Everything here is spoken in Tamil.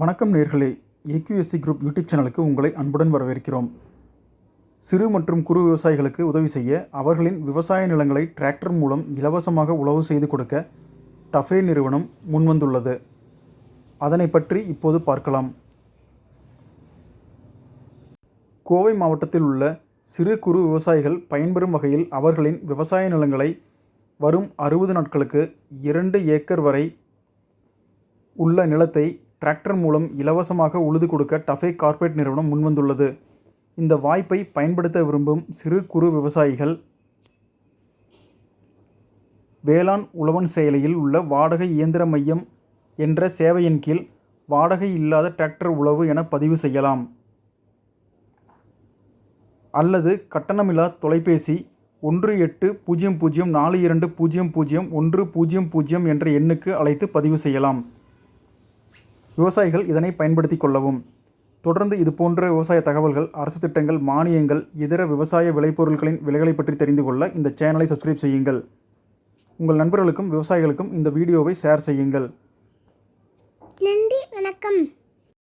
வணக்கம் நேர்களே. ஏக்யூஎஸ்சி குரூப் யூடியூப் சேனலுக்கு உங்களை அன்புடன் வரவேற்கிறோம். சிறு மற்றும் குறு விவசாயிகளுக்கு உதவி செய்ய அவர்களின் விவசாய நிலங்களை டிராக்டர் மூலம் இலவசமாக உழவு செய்து கொடுக்க டஃபே நிறுவனம் முன்வந்துள்ளது. அதனை பற்றி இப்போது பார்க்கலாம். கோவை மாவட்டத்தில் உள்ள சிறு குறு விவசாயிகள் பயன்பெறும் வகையில் அவர்களின் விவசாய நிலங்களை வரும் அறுபது நாட்களுக்கு இரண்டு ஏக்கர் வரை உள்ள நிலத்தை டிராக்டர் மூலம் இலவசமாக உழுது கொடுக்க டஃபே கார்ப்பரேட் நிறுவனம் முன்வந்துள்ளது. இந்த வாய்ப்பை பயன்படுத்த விரும்பும் சிறு குறு விவசாயிகள் வேளாண் உழவன் செயலியில் உள்ள வாடகை இயந்திர மையம் என்ற சேவையின் கீழ் வாடகை இல்லாத டிராக்டர் உழவு என பதிவு செய்யலாம். அல்லது கட்டணமில்லா தொலைபேசி ஒன்று எட்டு பூஜ்ஜியம் பூஜ்ஜியம் நாலு இரண்டு பூஜ்ஜியம் பூஜ்ஜியம் ஒன்று பூஜ்ஜியம் பூஜ்ஜியம் என்ற எண்ணுக்கு அழைத்து பதிவு செய்யலாம். விவசாயிகள் இதனை பயன்படுத்தி கொள்ளவும். தொடர்ந்து இது போன்ற விவசாய தகவல்கள் அரசு திட்டங்கள் மானியங்கள் இதர விவசாய விளைபொருட்களின் விலைகளை பற்றி தெரிந்து கொள்ள இந்த சேனலை சப்ஸ்கிரைப் செய்யுங்கள். உங்கள் நண்பர்களுக்கும் விவசாயிகளுக்கும் இந்த வீடியோவை ஷேர் செய்யுங்கள். நன்றி வணக்கம்.